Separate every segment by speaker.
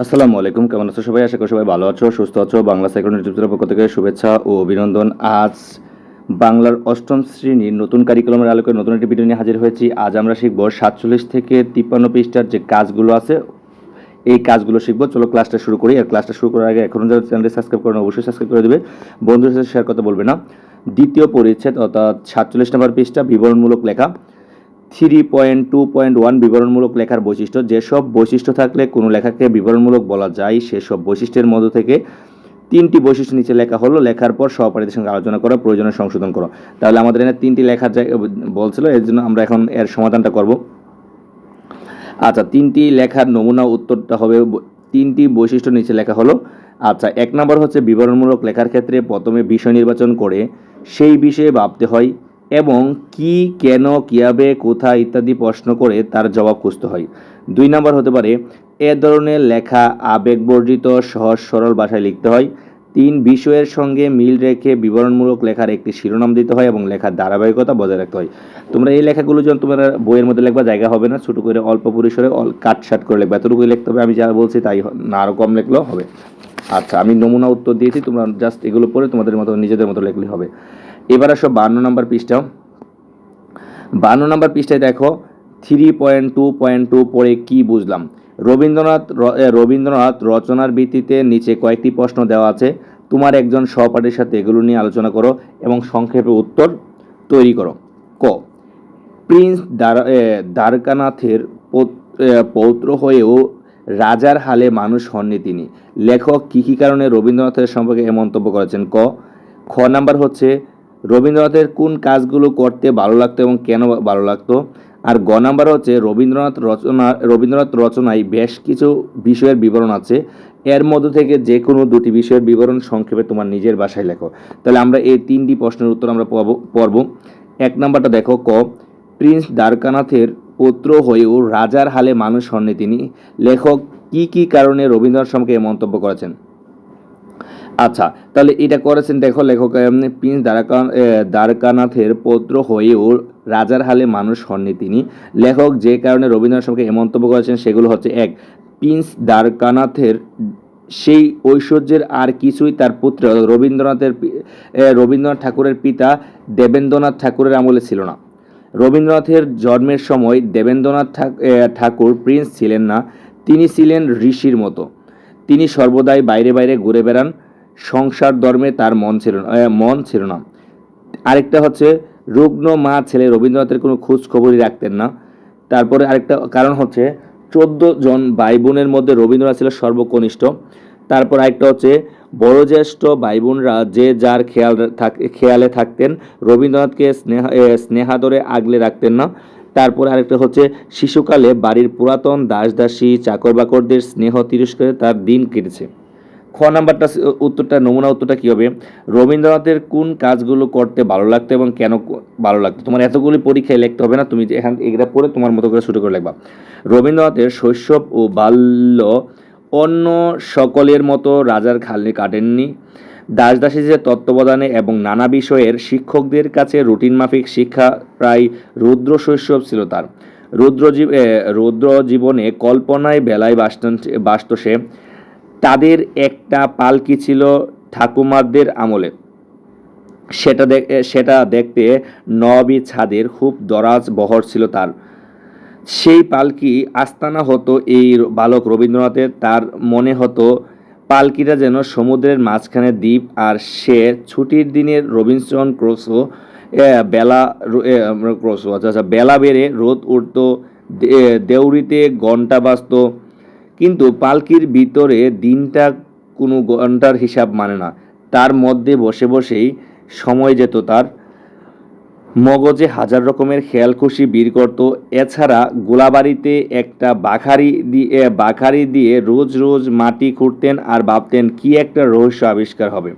Speaker 1: আসসালামু আলাইকুম, কেমন আছো সবাই? আশা করি সবাই ভালো আছো, সুস্থ আছো। বাংলা সাইক্লোন ইউটিউব চ্যানেলের পক্ষ থেকে শুভেচ্ছা ও অভিনন্দন। আজ বাংলার অষ্টম শ্রেণির নতুন কারিকুলামের আলোকে নতুন একটি ভিডিও নিয়ে হাজির হয়েছি। আজ আমরা শিখব সাতচল্লিশ থেকে তিপ্পান্ন পৃষ্ঠার যে কাজগুলো আছে, এই কাজগুলো শিখব। চলো ক্লাসটা শুরু করি। আর ক্লাসটা শুরু করার আগে এখনও যারা চ্যানেলটি সাবস্ক্রাইব করেন, অবশ্যই সাবস্ক্রাইব করে দেবে। বন্ধুদের সাথে শেয়ার করতে বলবে না। দ্বিতীয় পরিচ্ছেদ, অর্থাৎ সাতচল্লিশ নম্বর পৃষ্ঠা, বিবরণমূলক লেখা। Three point two point one বিবরণমূলক লেখার বৈশিষ্ট্য, যেসব বৈশিষ্ট্য থাকলে কোনো লেখাকে বিবরণমূলক বলা যায়, সেসব বৈশিষ্ট্যের মধ্য থেকে তিনটি বৈশিষ্ট্য নিচে লেখা হলো, লেখার পর সহপাঠীদের সঙ্গে আলোচনা করো, প্রয়োজনে সংশোধন করো। তাহলে আমাদের এখানে তিনটি জায়গা বলছিল, এর জন্য আমরা এখন এর সমাধানটা করব। আচ্ছা তিনটি লেখার নমুনা উত্তরটা হবে তিনটি বৈশিষ্ট্য নিচে লেখা হলো। আচ্ছা এক নম্বর হচ্ছে বিবরণমূলক লেখার ক্ষেত্রে প্রথমে বিষয় নির্বাচন করে, সেই বিষয়ে ভাবতে হয় এবং কি, কেন, কীভাবে, কোথায় ইত্যাদি প্রশ্ন করে তার জবাব খুঁজতে হয়। দুই নম্বর হতে পারে, এ ধরনের লেখা আবেগবর্জিত, সহজ, সরল ভাষায় লিখতে হয়। তিন, বিষয়ের সঙ্গে মিল রেখে বিবরণমূলক লেখার একটি শিরোনাম দিতে হয় এবং লেখার ধারাবাহিকতা বজায় রাখতে হয়। তোমরা এই লেখাগুলো যখন তোমরা বইয়ের মধ্যে লিখবা, জায়গা হবে না, ছোটো করে অল্প পরিসরে কাটসাট করে লিখবে। এতটুকুই লিখতে হবে, আমি যা বলছি তাই না আরও কম লিখলেও হবে। আচ্ছা আমি নমুনা উত্তর দিয়েছি, তোমরা জাস্ট এগুলো পড়ে তোমাদের মতো, নিজেদের মতো লিখলেই হবে। এবার আসো বান্ন নম্বর পৃষ্ঠা। বান্ন নম্বর পৃষ্ঠায় দেখো three point two point two পড়ে কী বুঝলাম? রবীন্দ্রনাথ রবীন্দ্রনাথ রচনার ভিত্তিতে নিচে কয়েকটি প্রশ্ন দেওয়া আছে। তোমার একজন সহপাঠীর সাথে এগুলো নিয়ে আলোচনা করো এবং সংক্ষেপে উত্তর তৈরি করো। ক, প্রিন্স দ্বার- দ্বারকানাথের পৌত্র হয়েও রাজার হালে মানুষ হননি তিনি। লেখক কী কী কারণে রবীন্দ্রনাথের সম্পর্কে এ মন্তব্য করেছেন? ক, খ নাম্বার হচ্ছে রবীন্দ্রনাথের কোন কাজগুলো করতে ভালো লাগতো এবং কেন ভালো লাগতো? আর গ নাম্বার হচ্ছে রবীন্দ্রনাথ রচনা, রবীন্দ্রনাথ রচনায় বেশ কিছু বিষয়ের বিবরণ আছে। এর মধ্য থেকে যে কোনো দুটি বিষয়ের বিবরণ সংক্ষেপে তোমার নিজের বাসায় লেখো। তাহলে আমরা এই তিনটি প্রশ্নের উত্তর আমরা পড়ব। এক নাম্বারটা দেখো, ক, প্রিন্স দ্বারকানাথের পুত্র হয়েও রাজার হালে মানুষ হননি তিনি। লেখক কি কি কারণে রবীন্দ্রনাথ সম্পর্কে মন্তব্য করেছেন? আচ্ছা তাহলে এটা করেছেন, দেখো লেখক প্রিন্স দ্বারকা দ্বারকানাথের পৌত্র হয়েও রাজার হালে মানুষ হননি তিনি। লেখক যে কারণে রবীন্দ্রনাথ সম্পর্কে এই মন্তব্য করেছেন, সেগুলো হচ্ছে এক, প্রিন্স দ্বারকানাথের সেই ঐশ্বর্যের আর কিছুই তার পুত্র রবীন্দ্রনাথের রবীন্দ্রনাথ ঠাকুরের পিতা দেবেন্দ্রনাথ ঠাকুরের আমলে ছিল না। রবীন্দ্রনাথের জন্মের সময় দেবেন্দ্রনাথ ঠাকুর প্রিন্স ছিলেন না, তিনি ছিলেন ঋষির মতো। তিনি সর্বদাই বাইরে বাইরে ঘুরে বেড়ান সংসার ধর্মে তার মন ছিল মন ছিল না। আরেকটা হচ্ছে, রুগ্ন মা ছেলে রবীন্দ্রনাথের কোনো খোঁজ খবরই রাখতেন না। তারপরে আরেকটা কারণ হচ্ছে, চোদ্দ জন ভাই বোনের মধ্যে রবীন্দ্রনাথ ছিল সর্বকনিষ্ঠ। তারপর আরেকটা হচ্ছে বয়োজ্যেষ্ঠ ভাই বোনরা যে যার খেয়াল খেয়ালে থাকতেন, রবীন্দ্রনাথকে স্নেহ স্নেহাদরে আগলে রাখতেন না। তারপরে আরেকটা হচ্ছে, শিশুকালে বাড়ির পুরাতন দাস দাসী চাকর বাকরদের স্নেহ তিরস্কারে তার দিন কেটেছে। খ নাম্বারটা উত্তরটা, নমুনা উত্তরটা কী হবে? রবীন্দ্রনাথের কোন কাজগুলো করতে ভালো লাগতো এবং কেন ভালো লাগতো? তোমার এতগুলি পরীক্ষায় লিখতে হবে না, তুমি এখান এগুলা পড়ে তোমার মতো করে শুরু করে লিখবা। রবীন্দ্রনাথের শৈশব ও বাল্য অন্য সকলের মতো রাজার খালনি কাটেননি। দাস দাসীদের তত্ত্বাবধানে এবং নানা বিষয়ের শিক্ষকদের কাছে রুটিন মাফিক শিক্ষা প্রায় রুদ্র শৈশব ছিল তার। রুদ্র রুদ্র জীবনে কল্পনায় বেলায় বাসত সে। তাদের একটা পালকি ছিল ঠাকুমারদের আমলে। সেটা সেটা দেখতে নবী ছাদের খুব দরাজ বহর ছিল তার। সেই পালকি আস্তানা হতো এই বালক রবীন্দ্রনাথের, তার মনে হতো পালকিটা যেন সমুদ্রের মাঝখানে দ্বীপ আর সে ছুটির দিনের রবিনসন ক্রোসো বেলা ক্রোসো আচ্ছা আচ্ছা বেলা বেড়ে রোদ উঠতো দেউরিতে ঘণ্টা বাজতো কিন্তু পালকির ভিতরে দিনটা কোনো ঘণ্টার হিসাব মানে না। তার মধ্যে বসে বসেই সময় যেত তার। মগজে হাজার রকমের খেয়ালখুশি বীর করত। এছাড়া গোলাবাড়িতে একটা বাখারি দিয়ে বাখারি দিয়ে রোজ রোজ মাটি খুঁড়তেন আর ভাবতেন কি একটা রহস্য আবিষ্কার হবে।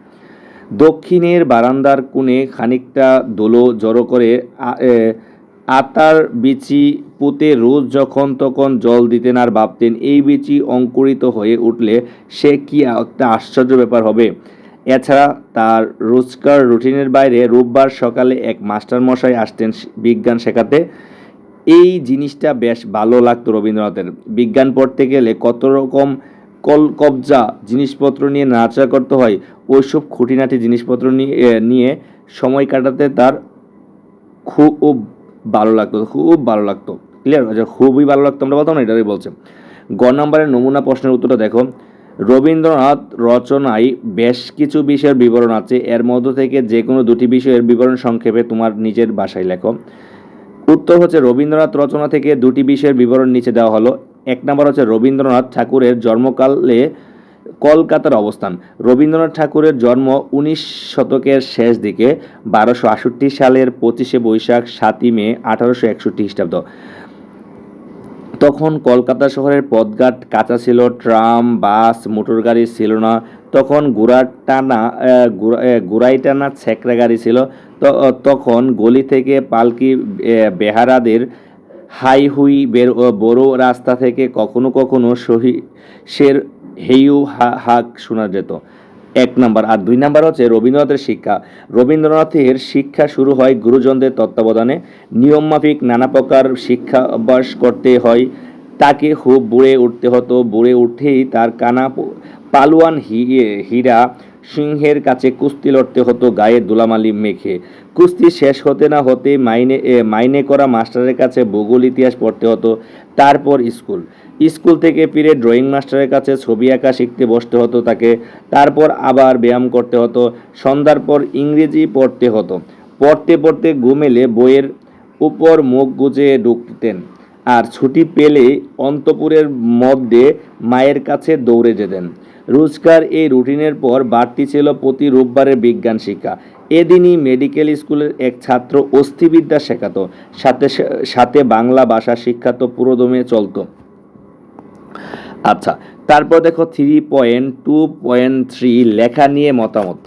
Speaker 1: দক্ষিণের বারান্দার কোণে খানিকটা দোলো জড়ো করে আ- এ, আতার বিচি পুঁতে রোজ যখন তখন জল দিতেন আর ভাবতেন এই বিচি অঙ্কুরিত হয়ে উঠলে সে কি একটা আশ্চর্য ব্যাপার হবে? এছাড়া তার রোজকার রুটিনের বাইরে রোববার সকালে এক মাস্টার মশাই আসতেন বিজ্ঞান শেখাতে। এই জিনিসটা বেশ ভালো লাগতো রবীন্দ্রনাথের। বিজ্ঞান পড়তে গেলে কত রকম কল কবজা জিনিসপত্র নিয়ে নাড়াচাড়া করতে হয় ওইসব খুঁটিনাটি জিনিসপত্র নিয়ে নিয়ে সময় কাটাতে তার খুব ভালো লাগতো, খুব ভালো লাগতো। ক্লিয়ার আচ্ছা খুবই ভালো লাগতো, আমরা বলতাম না এটাই বলছে। গ নম্বরের নমুনা প্রশ্নের উত্তরটা দেখো। রবীন্দ্রনাথ রচনায় বেশ কিছু বিষয়ের বিবরণ আছে। এর মধ্য থেকে যে কোনো দুটি বিষয়ের বিবরণ সংক্ষেপে তোমার নিজের ভাষায় লেখো। উত্তর হচ্ছে, রবীন্দ্রনাথ রচনা থেকে দুটি বিষয়ের বিবরণ নিচে দেওয়া হলো। এক নম্বর হচ্ছে, রবীন্দ্রনাথ ঠাকুরের জন্মকালে কলকাতার অবস্থান। রবীন্দ্রনাথ ঠাকুরের জন্ম উনিশ শতকের শেষ দিকে, বারোশো আষট্টি সালের পঁচিশে বৈশাখ, সাতই মে, আঠারোশো একষট্টি খ্রিস্টাব্দ। তখন কলকাতা শহরের পথঘাট কাঁচা ছিল, ট্রাম, বাস, মোটর গাড়ি ছিল না। তখন গুড়ার টানা গুড়াই টানা ছেকরা গাড়ি ছিল। তখন গলি থেকে পালকি বেহারাদের হাই হুই বের বড় রাস্তা থেকে কখনো কখনো সহিসের হেইউ হা- হাক শোনা যেত। এক নাম্বার। আর দুই নাম্বার হচ্ছে রবীন্দ্রনাথের শিক্ষা। রবীন্দ্রনাথের শিক্ষা শুরু হয় গুরুজনদের তত্ত্বাবধানে। নিয়মমাফিক নানা প্রকার শিক্ষা অভ্যাস করতে হয়। তাকে খুব বুড়ে উঠতে হতো। বুড়ে উঠেই তার কানা পালোয়ান হীরা সিংহের কাছে কুস্তি লড়তে হতো, গায়ে দুলামালি মেখে। কুস্তি শেষ হতে না হতে মাইনে মাইনে করা মাস্টারের কাছে ভূগোল, ইতিহাস পড়তে হতো, তারপর স্কুল। স্কুল থেকে ফিরে ড্রয়িং মাস্টারের কাছে ছবি আঁকা শিখতে বসতে হতো তাকে, তারপর আবার ব্যায়াম করতে হতো, সন্ধ্যার পর ইংরেজি পড়তে হতো। পড়তে পড়তে ঘুমেলে বইয়ের উপর মুখ গুজে ঢুকতেন। আর ছুটি পেলে অন্তপুরের মধ্যে মায়ের কাছে দৌড়ে যেতেন। রোজকার এই রুটিনের পর বাড়তি ছিল প্রতি রোববারের বিজ্ঞান শিক্ষা। এদিনই মেডিকেল স্কুলের এক ছাত্র অস্থিবিদ্যা শেখাতো। সাথে সাথে বাংলা ভাষা শিক্ষা তো পুরোদমে চলতো। আচ্ছা তারপর দেখো three point two point three লেখা নিয়ে মতামত।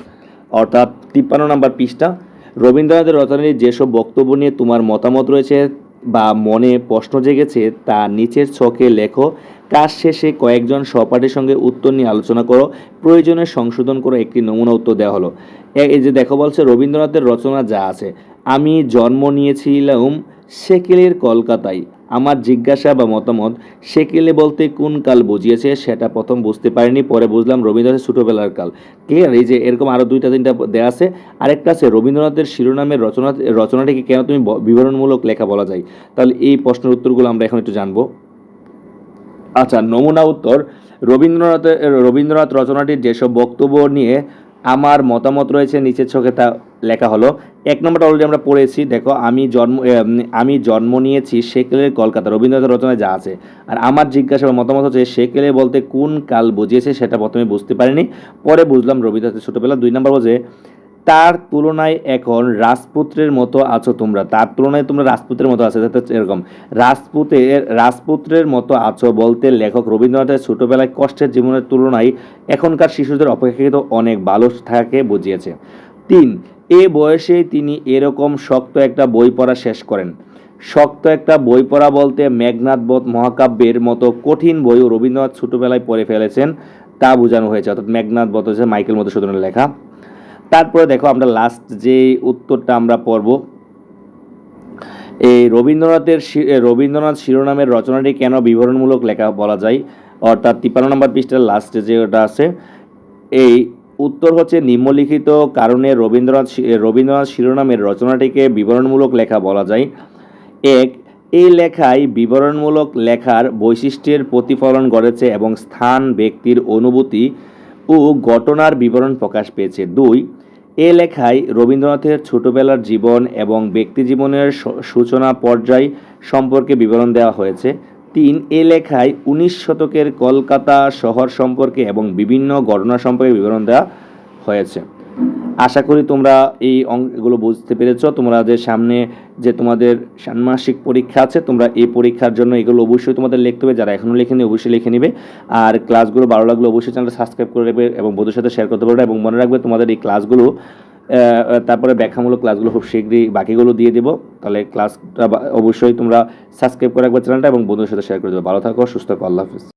Speaker 1: অর্থাৎ তিপ্পান্ন নম্বর পৃষ্ঠা। রবীন্দ্রনাথের রচনায় যেসব বক্তব্য নিয়ে তোমার মতামত রয়েছে বা মনে প্রশ্ন জেগেছে, তা নিচের ছকে লেখো। কাজ শেষে কয়েকজন সহপাঠীর সঙ্গে উত্তর নিয়ে আলোচনা করো, প্রয়োজনে সংশোধন করে একটি নমুনা উত্তর দেওয়া হলো। এই যে দেখো বলছে, রবীন্দ্রনাথের রচনা যা আছে, আমি জন্ম নিয়েছিলাম সেকেলের কলকাতায়। আমার জিজ্ঞাসা বা মতামত, সেকেলে বলতে কোন কাল বুঝিয়েছে, সেটা প্রথম বুঝতে পারিনি, পরে বুঝলাম রবীন্দ্রনাথের ছোটোবেলার কাল। ক্লিয়ার এই যে এরকম আরও দুইটা তিনটা দেওয়া আছে। আরেকটা আছে, রবীন্দ্রনাথের শিরোনামের রচনা, রচনাটিকে কেন তুমি বিবরণমূলক লেখা বলা যায়? তাহলে এই প্রশ্নের উত্তরগুলো আমরা এখন একটু জানব। আচ্ছা নমুনা উত্তর। রবীন্দ্রনাথের রবীন্দ্রনাথ রচনাটির যেসব বক্তব্য নিয়ে আমার মতামত রয়েছে, নিচের ছকে তা লেখা হলো। এক নম্বরটা অলরেডি আমরা পড়েছি, দেখো, আমি জন্ম আমি জন্ম নিয়েছি সেকেলের কলকাতা, রবীন্দ্রনাথের রচনায় যা আছে। আর আমার জিজ্ঞাসা বা মতামত হচ্ছে সেকেলে বলতে কোন কাল বুঝিয়েছে সেটা প্রথমে বুঝতে পারিনি, পরে বুঝলাম রবীন্দ্রনাথের ছোটোবেলা। দুই নম্বর বলছে তার তুলনায় এখন রাজপুত্রের মতো আছো তোমরা। তার তুলনায় তোমরা রাজপুত্রের মতো আছো এরকম। রাজপুতের রাজপুত্রের মতো আছো বলতে লেখক রবীন্দ্রনাথের ছোটবেলায় কষ্টের জীবনের তুলনায় এখনকার শিশুদের অপেক্ষাকৃত অনেক ভালো থাকে বুঝিয়েছে। তিন, এ বয়সেই তিনি এরকম শক্ত একটা বই পড়া শেষ করেন। শক্ত একটা বই পড়া বলতে মেঘনাথ বধ মহাকাব্যের মতো কঠিন বইও রবীন্দ্রনাথ ছোটবেলায় পড়ে ফেলেছেন, তা বোঝানো হয়েছে। অর্থাৎ মেঘনাথ বধ হচ্ছে মাইকেল মধুসূদনের লেখা। তারপরে দেখো আমরা লাস্ট যে উত্তরটা আমরা পড়ব, এই রবীন্দ্রনাথের রবীন্দ্রনাথ শিরোনামের রচনাটি কেন বিবরণমূলক লেখা বলা যায়? অর্থাৎ তিপ্পান্ন নম্বর পৃষ্ঠার লাস্টে যে ওটা আছে, এই উত্তর হচ্ছে, নিম্নলিখিত কারণে রবীন্দ্রনাথ রবীন্দ্রনাথ শিরোনামের রচনাটিকে বিবরণমূলক লেখা বলা যায়। এক, এই লেখায় বিবরণমূলক লেখার বৈশিষ্ট্যের প্রতিফলন ঘটেছে এবং স্থান, ব্যক্তির অনুভূতি ও ঘটনার বিবরণ প্রকাশ পেয়েছে। দুই এ লেখায় রবীন্দ্রনাথের ছোটবেলার জীবন এবং ব্যক্তি জীবনের সূচনা পর্যায় সম্পর্কে বিবরণ দেওয়া হয়েছে। তিন, এ লেখায় উনিশ শতকের কলকাতা শহর সম্পর্কে এবং বিভিন্ন ঘটনা সম্পর্কে বিবরণ দেওয়া হয়েছে। আশা করি তোমরা এই অঙ্কগুলো বুঝতে পেরেছ। তোমাদের সামনে যে তোমাদের ষান্মাসিক পরীক্ষা আছে, তোমরা এই পরীক্ষার জন্য এগুলো অবশ্যই তোমাদের লিখতে হবে। যারা এখনও লেখেনি, অবশ্যই লিখে নেবে। আর ক্লাসগুলো ভালো লাগলে অবশ্যই চ্যানেলটা সাবস্ক্রাইব করে রাখবে এবং বন্ধুর সাথে শেয়ার করতে পারবে এবং মনে রাখবে তোমাদের এই ক্লাসগুলো তারপরে ব্যাখ্যামূলক ক্লাসগুলো খুব শীঘ্রই বাকিগুলো দিয়ে দেবো। তাহলে ক্লাসটা অবশ্যই তোমরা সাবস্ক্রাইব করে রাখবে চ্যানেলটা এবং বন্ধুদের সাথে শেয়ার করে দেবে। ভালো থাকো, সুস্থ থাকো, আল্লাহ হাফিজ।